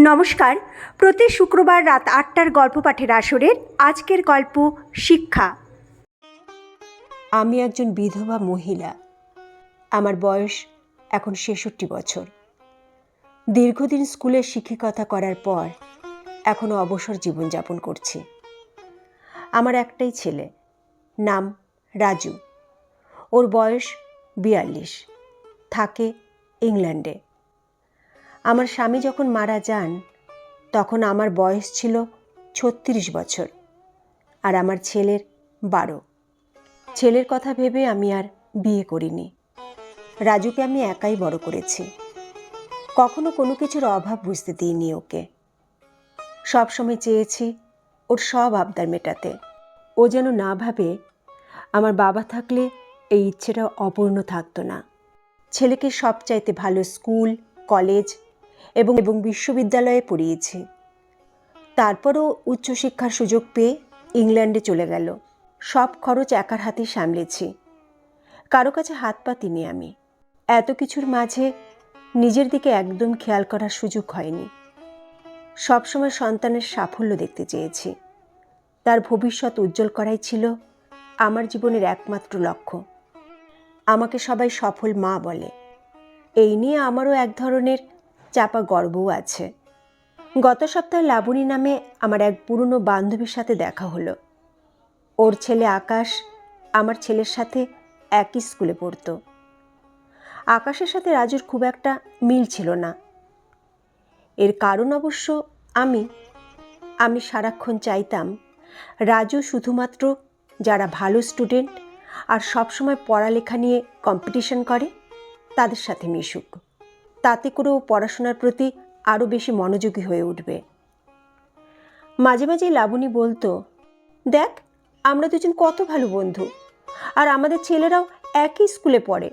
নমস্কার। প্রতি শুক্রবার রাত আটটার গল্প পাঠের আসরের আজকের গল্প শিক্ষা। আমি একজন বিধবা মহিলা। আমার বয়স এখন ছেষট্টি বছর। দীর্ঘদিন স্কুলে শিক্ষিকতা করার পর এখনও অবসর জীবনযাপন করছি। আমার একটাই ছেলে, নাম রাজু। ওর বয়স বিয়াল্লিশ। থাকে ইংল্যান্ডে। আমার স্বামী যখন মারা যান, তখন আমার বয়স ছিল ছত্রিশ বছর আর আমার ছেলের বারো। ছেলের কথা ভেবে আমি আর বিয়ে করিনি। রাজুকে আমি একাই বড় করেছি। কখনো কোনো কিছুর অভাব বুঝতে দিইনি ওকে। সবসময় চেয়েছি ওর সব আবদার মেটাতে। ও যেন না ভাবে আমার বাবা থাকলে এই ইচ্ছেটা অপূর্ণ থাকতো না। ছেলেকে সবচাইতে ভালো স্কুল, কলেজ এবং এবং বিশ্ববিদ্যালয়ে পড়িয়েছে। তারপরও উচ্চশিক্ষার সুযোগ পেয়ে ইংল্যান্ডে চলে গেল। সব খরচ একার হাতেই সামলেছি। কারও কাছে হাত পাতিনি আমি। এত কিছুর মাঝে নিজের দিকে একদম খেয়াল করার সুযোগ হয়নি। সবসময় সন্তানের সাফল্য দেখতে চেয়েছি। তার ভবিষ্যৎ উজ্জ্বল করাই ছিল আমার জীবনের একমাত্র লক্ষ্য। আমাকে সবাই সফল মা বলে। এই নিয়ে আমারও এক ধরনের চাপা গর্বও আছে। গত সপ্তাহে লাবণী নামে আমার এক পুরনো বান্ধবীর সাথে দেখা হলো। ওর ছেলে আকাশ আমার ছেলের সাথে একই স্কুলে পড়তো। আকাশের সাথে রাজুর খুব একটা মিল ছিল না। এর কারণ অবশ্য আমি আমি সারাক্ষণ চাইতাম রাজু শুধুমাত্র যারা ভালো স্টুডেন্ট আর সবসময় পড়ালেখা নিয়ে কম্পিটিশন করে, তাদের সাথে মিশুক। তাতে করেও পড়াশোনার প্রতি আরও বেশি মনোযোগী হয়ে উঠবে। মাঝে মাঝে লাবণী বলতো, দেখ, আমরা দুজন কত ভালো বন্ধু। আর আমাদের ছেলেরাও একই স্কুলে পড়ে।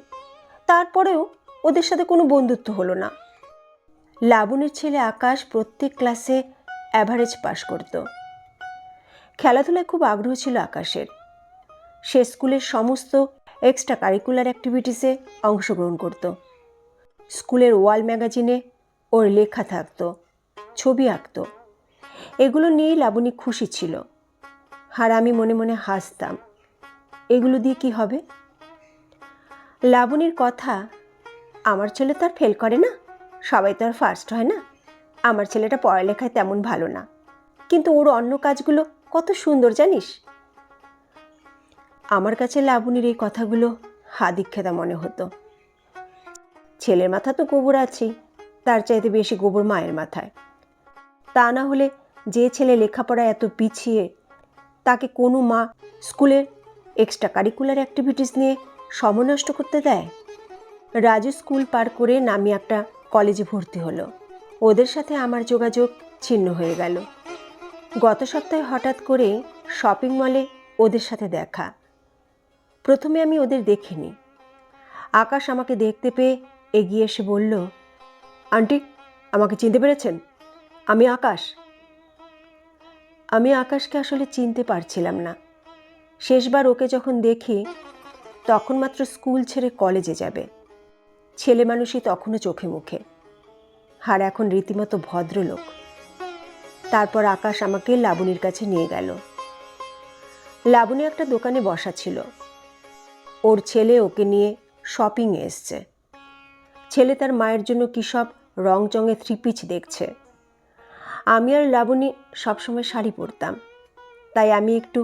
তারপরেও ওদের সাথে কোনো বন্ধুত্ব হলো না। লাবণীর ছেলে আকাশ প্রত্যেক ক্লাসে অ্যাভারেজ পাশ করত। খেলাধুলায় খুব আগ্রহ ছিল আকাশের। সে স্কুলের সমস্ত এক্সট্রা কারিকুলার অ্যাক্টিভিটিসে অংশগ্রহণ করত। স্কুলের ওয়াল ম্যাগাজিনে ওর লেখা থাকতো, ছবি আঁকতো। এগুলো নিয়েই লাবণী খুশি ছিল। আর আমি মনে মনে হাসতাম। এগুলো দিয়ে কি হবে? লাবণীর কথা, আমার ছেলে তো আর ফেল করে না। সবাই তো আর ফার্স্ট হয় না। আমার ছেলেটা পড়ালেখায় তেমন ভালো না। কিন্তু ওর অন্য কাজগুলো কত সুন্দর, জানিস? আমার কাছে লাবণীর এই কথাগুলো হাদিক্ষেতা মনে হতো। ছেলের মাথা তো গোবর আছেই, তার চাইতে বেশি গোবর মায়ের মাথায়। তা না হলে যে ছেলে লেখাপড়া এত পিছিয়ে, তাকে কোনো মা স্কুলের এক্সট্রা কারিকুলার অ্যাক্টিভিটিস নিয়ে সময় নষ্ট করতে দেয়? রাজু স্কুল পার করে নামি একটা কলেজে ভর্তি হলো। ওদের সাথে আমার যোগাযোগ ছিন্ন হয়ে গেল। গত সপ্তাহে হঠাৎ করে শপিং মলে ওদের সাথে দেখা। প্রথমে আমি ওদের দেখিনি। আকাশ আমাকে দেখতে পেয়ে এগিয়ে এসে বলল, আন্টি, আমাকে চিনতে পেরেছেন? আমি আকাশ। আমি আকাশকে আসলে চিনতে পারছিলাম না। শেষবার ওকে যখন দেখি, তখন মাত্র স্কুল ছেড়ে কলেজে যাবে। ছেলে মানুষই তখনও চোখে মুখে। আর এখন রীতিমতো ভদ্রলোক। তারপর আকাশ আমাকে লাবণীর কাছে নিয়ে গেল। লাবণী একটা দোকানে বসা ছিল। ওর ছেলে ওকে নিয়ে শপিংয়ে এসছে। ছেলে তার মায়ের জন্য কী সব রং চঙে থ্রি পিচ দেখছে। আমি আর লাবণী সবসময় শাড়ি পরতাম, তাই আমি একটু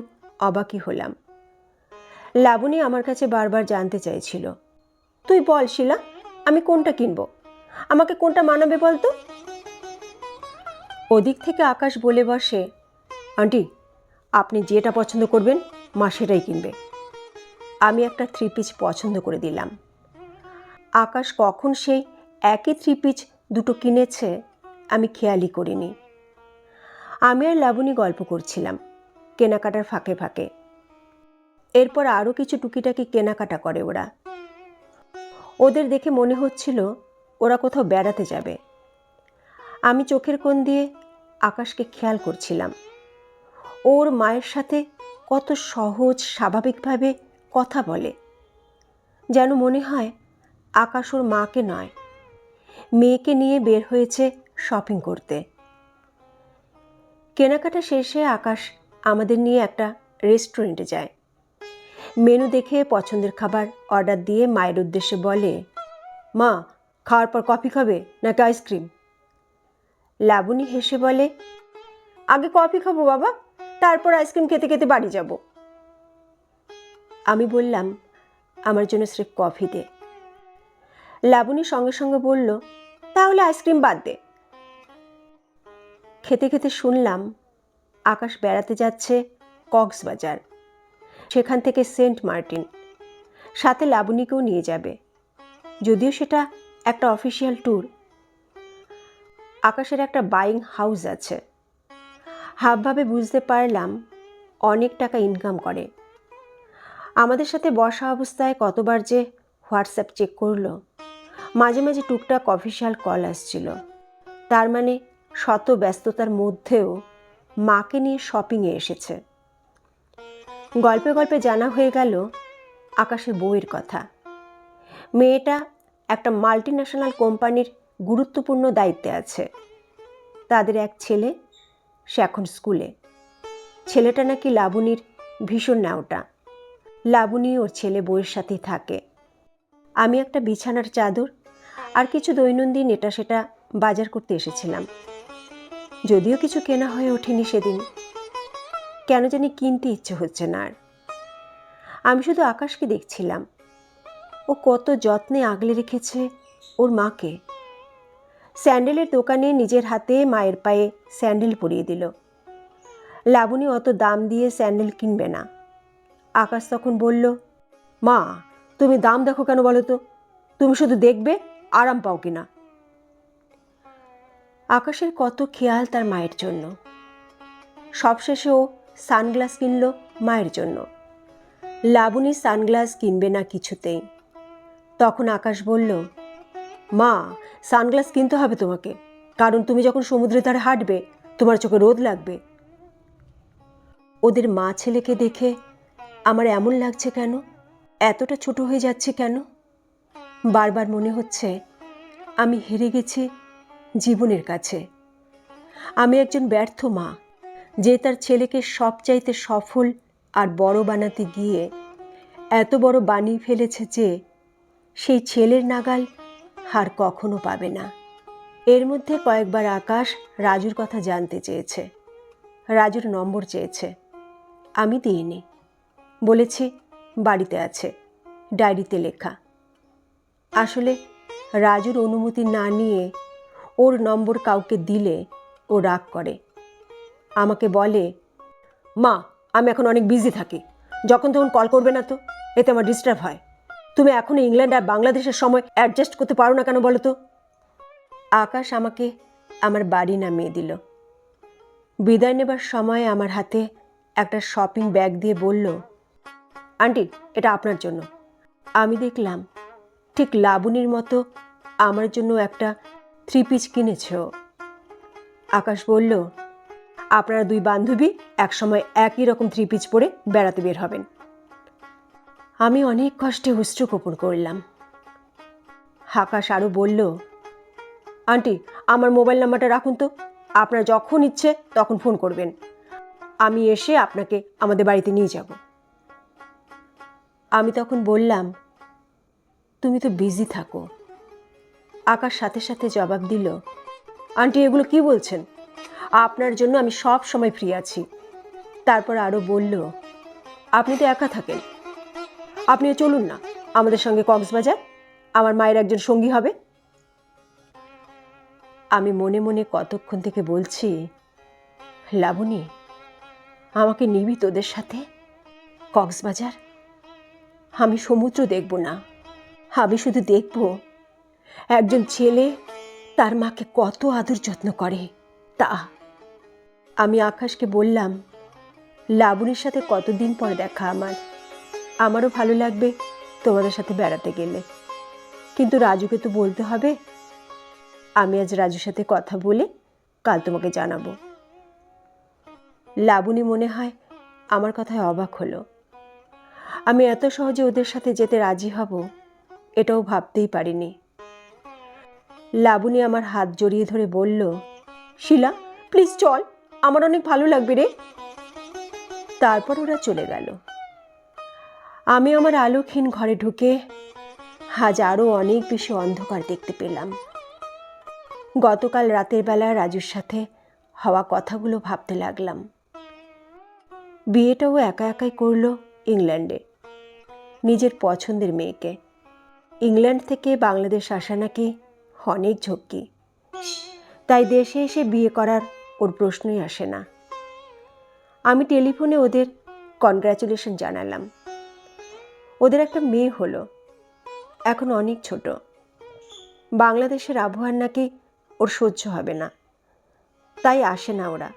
অবাকই হলাম। লাবণী আমার কাছে বারবার জানতে চাইছিল, তুই বল শিলা, আমি কোনটা কিনব? আমাকে কোনটা মানাবে বলতো? ওদিক থেকে আকাশ বলে বসে, আন্টি, আপনি যেটা পছন্দ করবেন, মা সেটাই কিনবে। আমি একটা থ্রি পিচ পছন্দ করে দিলাম। আকাশ কখন সেই একই থ্রি পিচ দুটো কিনেছে, আমি খেয়ালই করিনি। আমি আর লাবণী গল্প করছিলাম, কেনাকাটার ফাঁকে ফাঁকে। এরপর আরও কিছু টুকিটাকি কেনাকাটা করে ওরা। ওদের দেখে মনে হচ্ছিল ওরা কোথাও বেড়াতে যাবে। আমি চোখের কোণ দিয়ে আকাশকে খেয়াল করছিলাম। ওর মায়ের সাথে কত সহজ, স্বাভাবিকভাবে কথা বলে। যেন মনে হয় আকাশ ওর মাকে নয়, মেয়েকে নিয়ে বের হয়েছে শপিং করতে। কেনাকাটা শেষে আকাশ আমাদের নিয়ে একটা রেস্টুরেন্টে যায়। মেনু দেখে পছন্দের খাবার অর্ডার দিয়ে মায়ের উদ্দেশ্যে বলে, মা, খাওয়ার পর কফি খাবে নাকি আইসক্রিম লাবণী হেসে বলে, আগে কফি খাব বাবা, তারপর আইসক্রিম খেতে খেতে বাড়ি যাব। আমি বললাম, আমার জন্য স্রেফ কফি দে। লাবণী সঙ্গে সঙ্গে বলল, তাহলে আইসক্রিম বাদ দে। খেতে খেতে শুনলাম, আকাশ বেড়াতে যাচ্ছে কক্সবাজার, সেখান থেকে সেন্ট মার্টিন। সাথে লাবণীকেও নিয়ে যাবে। যদিও সেটা একটা অফিসিয়াল ট্যুর। আকাশের একটা বাইং হাউস আছে। হাবভাবে বুঝতে পারলাম, অনেক টাকা ইনকাম করে। আমাদের সাথে বসা অবস্থায় কতবার যে হোয়াটসঅ্যাপ চেক করল। মাঝে মাঝে টুকটাক অফিসিয়াল কল আসছিল। তার মানে শত ব্যস্ততার মধ্যেও মাকে নিয়ে শপিংয়ে এসেছে। গল্পে গল্পে জানা হয়ে গেল আকাশে বউয়ের কথা। মেয়েটা একটা মাল্টি ন্যাশনাল কোম্পানির গুরুত্বপূর্ণ দায়িত্বে আছে। তাদের এক ছেলে, সে এখন স্কুলে। ছেলেটা নাকি লাবণীর ভীষণ ন্যাওটা। লাবণী ওর ছেলে বউয়ের সাথেই থাকে। আমি একটা বিছানার চাদর আর কিছু দৈনন্দিন এটা সেটা বাজার করতে এসেছিলাম। যদিও কিছু কেনা হয়ে ওঠেনি সেদিন। কেন জানি কিনতে ইচ্ছে হচ্ছে না আর। আমি শুধু আকাশকে দেখছিলাম। ও কত যত্নে আগলে রেখেছে ওর মাকে। স্যান্ডেলের দোকানে নিজের হাতে মায়ের পায়ে স্যান্ডেল পরিয়ে দিল। লাবণী অত দাম দিয়ে স্যান্ডেল কিনবে না। আকাশ তখন বলল, মা, তুমি দাম দেখো কেন বলো তো? তুমি শুধু দেখবে আরাম পাও কিনা? আকাশের কত খেয়াল তার মায়ের জন্য। সবশেষে ও সানগ্লাস কিনল মায়ের জন্য। লাবণী সানগ্লাস কিনবে না কিছুতেই। তখন আকাশ বলল, মা, সানগ্লাস কিনতে হবে তোমাকে। কারণ তুমি যখন সমুদ্রের ধারে হাঁটবে, তোমার চোখে রোদ লাগবে। ওদের মা ছেলেকে দেখে আমার এমন লাগছে কেন? এতটা ছোট হয়ে যাচ্ছে কেন? বারবার মনে হচ্ছে, আমি হেরে গেছি জীবনের কাছে। আমি একজন ব্যর্থ মা, যে তার ছেলেকে সবচাইতে সফল আর বড় বানাতে গিয়ে এত বড় বানিয়ে ফেলেছে যে, সেই ছেলের নাগাল হার কখনো পাবে না। এর মধ্যে কয়েকবার আকাশ রাজুর কথা জানতে চেয়েছে। রাজুর নম্বর চেয়েছে। আমি দিইনি। বলেছি, বাড়িতে আছে। ডায়েরিতে লেখা। আসলে রাজুর অনুমতি না নিয়ে ওর নম্বর কাউকে দিলে ও রাগ করে। আমাকে বলে, মা, আমি এখন অনেক বিজি থাকি। যখন তখন কল করবে না তো? এতে আমার ডিস্টার্ব হয়। তুমি এখনও ইংল্যান্ড আর বাংলাদেশের সময় অ্যাডজাস্ট করতে পারো না কেন বলো তো? আকাশ আমাকে আমার বাড়ি নামিয়ে দিল। বিদায় নেবার সময় আমার হাতে একটা শপিং ব্যাগ দিয়ে বলল, আন্টি, এটা আপনার জন্য। আমি দেখলাম ঠিক লাবণীর মতো আমার জন্য একটা থ্রি পিস কিনেছ। আকাশ বলল, আপনারা দুই বান্ধবী একসময় একই রকম থ্রি পিস পরে বেড়াতে বের হবেন। আমি অনেক কষ্টে অশ্রু গোপন করলাম। আকাশ আরও বলল, আন্টি, আমার মোবাইল নাম্বারটা রাখুন তো। আপনার যখন ইচ্ছে তখন ফোন করবেন। আমি এসে আপনাকে আমাদের বাড়িতে নিয়ে যাব। আমি তখন বললাম তুমি তো বিজি থাকো। আকাশ সাথে সাথে জবাব দিল, আন্টি, এগুলো কি বলছেন? আপনার জন্য আমি সব সময় ফ্রি আছি। তারপর আরও বলল, আপনি তো একা থাকেন। আপনিও চলুন না, আমাদের সঙ্গে কক্সবাজার, আমার মায়ের একজন সঙ্গী হবে। আমি মনে মনে কতক্ষণ থেকে বলছি, লাবণী, আমাকে নিবি তোদের সাথে? কক্সবাজার? আমি সমুদ্র দেখব না। আমি শুধু দেখব। একজন ছেলে তার মাকে কত আদর যত্ন করে। তা, আমি আকাশকে বললাম, লাবণীর সাথে কতদিন পর দেখা আমার? আমারও ভালো লাগবে তোমাদের সাথে বেড়াতে গেলে। কিন্তু রাজুকে তো বলতে হবে। আমি আজ রাজুর সাথে কথা বলে কাল তোমাকে জানাব। লাবণী মনে হয় আমার কথায় অবাক হলো। আমি এত সহজে ওদের সাথে যেতে রাজি হব এটাও ভাবতেই পারিনি। লাবণী আমার হাত জড়িয়ে ধরে বলল, শিলা প্লিজ চল, আমার অনেক ভালো লাগবে রে। তারপর ওরা চলে গেল। আমি আমার আলোকহীন ঘরে ঢুকে আজ আরও অনেক বেশি অন্ধকার দেখতে পেলাম। গতকাল রাতের বেলা রাজুর সাথে হওয়া কথাগুলো ভাবতে লাগলাম। বিয়েটাও একা একাই করল ইংল্যান্ডে, নিজের পছন্দের মেয়েকে। ইংল্যান্ড থেকে বাংলাদেশ আসা নাকি অনেক ঝক্কি। তাই দেশে এসে বিয়ে করার ওর প্রশ্নই আসে না। আমি টেলিফোনে ওদের কনগ্রাচুলেশন জানালাম। ওদের একটা মেয়ে হলো, এখন অনেক ছোট। বাংলাদেশের আবহাওয়ার নাকি ওর সহ্য হবে না। তাই আসে না ওরা।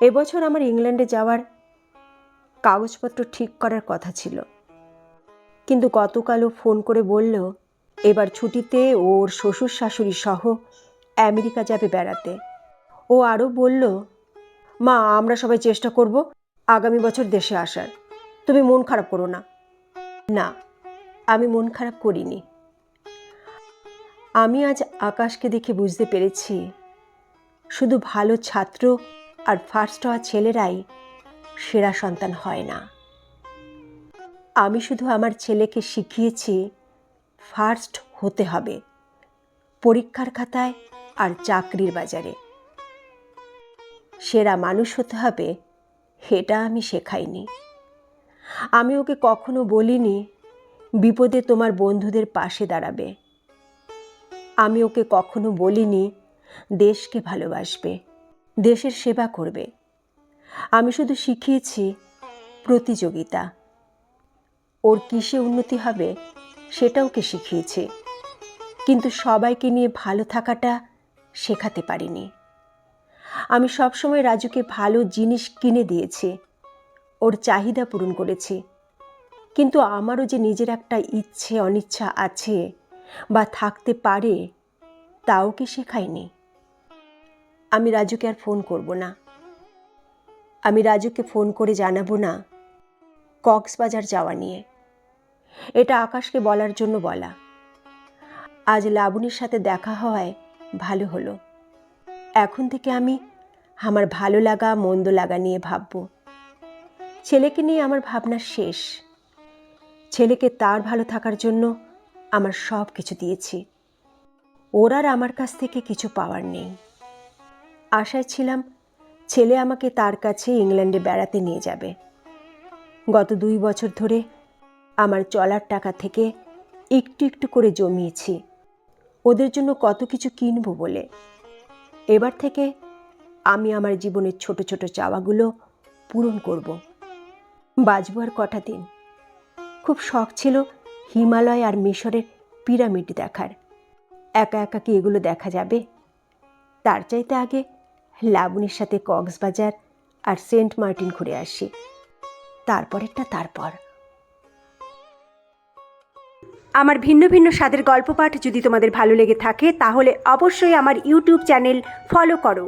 এবছর আমার ইংল্যান্ডে যাওয়ার কাগজপত্র ঠিক করার কথা ছিল। কিন্তু গতকালও ফোন করে বলল, এবার ছুটিতে ওর শ্বশুর শাশুড়ি সহ আমেরিকা যাবে বেড়াতে। ও আরও বলল, মা, আমরা সবাই চেষ্টা করব আগামী বছর দেশে আসার। তুমি মন খারাপ করো না। না, আমি মন খারাপ করিনি। আমি আজ আকাশকে দেখে বুঝতে পেরেছি, শুধু ভালো ছাত্র আর ফার্স্ট হওয়া ছেলেরাই সেরা সন্তান হয় না। আমি শুধু আমার ছেলেকে শিখিয়েছি ফার্স্ট হতে হবে, পরীক্ষার খাতায় আর চাকরির বাজারে। সেরা মানুষ হতে হবে, সেটা আমি শেখাইনি। আমি ওকে কখনো বলিনি, বিপদে তোমার বন্ধুদের পাশে দাঁড়াবে। আমি ওকে কখনো বলিনি, দেশকে ভালোবাসবে, দেশের সেবা করবে। আমি শুধু শিখিয়েছি প্রতিযোগিতা। ওর কিসে উন্নতি হবে সেটা ওকে শিখিয়েছি। কিন্তু সবাইকে নিয়ে ভালো থাকাটা শেখাতে পারিনি। আমি সবসময় রাজুকে ভালো জিনিস কিনে দিয়েছি, ওর চাহিদা পূরণ করেছি। কিন্তু আমারও যে নিজের একটা ইচ্ছে, অনিচ্ছা আছে বা থাকতে পারে, তাও কি শেখায়নি। আমি রাজুকে আর ফোন করব না। আমি রাজুকে ফোন করে জানাব না কক্সবাজার যাওয়া নিয়ে। এটা আকাশকে বলার জন্য বলা। আজ লাবণীর সাথে দেখা হওয়ায় ভালো হলো। এখন থেকে আমি আমার ভালো লাগা, মন্দ লাগা নিয়ে ভাবব। ছেলেকে নিয়ে আমার ভাবনা শেষ। ছেলেকে তার ভালো থাকার জন্য আমার সব কিছু দিয়েছি। ওর আর আমার কাছ থেকে কিছু পাওয়ার নেই। আশায় ছিলাম ছেলে আমাকে তার কাছে ইংল্যান্ডে বেড়াতে নিয়ে যাবে। গত দুই বছর ধরে আমার চলার টাকা থেকে একটু একটু করে জমিয়েছি। ওদের জন্য কত কিছু কিনবো বলে। এবার থেকে আমি আমার জীবনের ছোট ছোট চাওয়াগুলো পূরণ করব। বাঁচব আর কটা দিন। খুব শখ ছিল হিমালয় আর মিশরের পিরামিড দেখার। একা একা কি এগুলো দেখা যাবে? তার চাইতে আগে লাবণীর সাথে কক্সবাজার আর সেন্ট মার্টিন ঘুরে আসি। তারপরেরটা তারপর। আমার ভিন্ন ভিন্ন স্বাদের গল্প পাঠ যদি তোমাদের ভালো লেগে থাকে, তাহলে অবশ্যই আমার ইউটিউব চ্যানেল ফলো করো।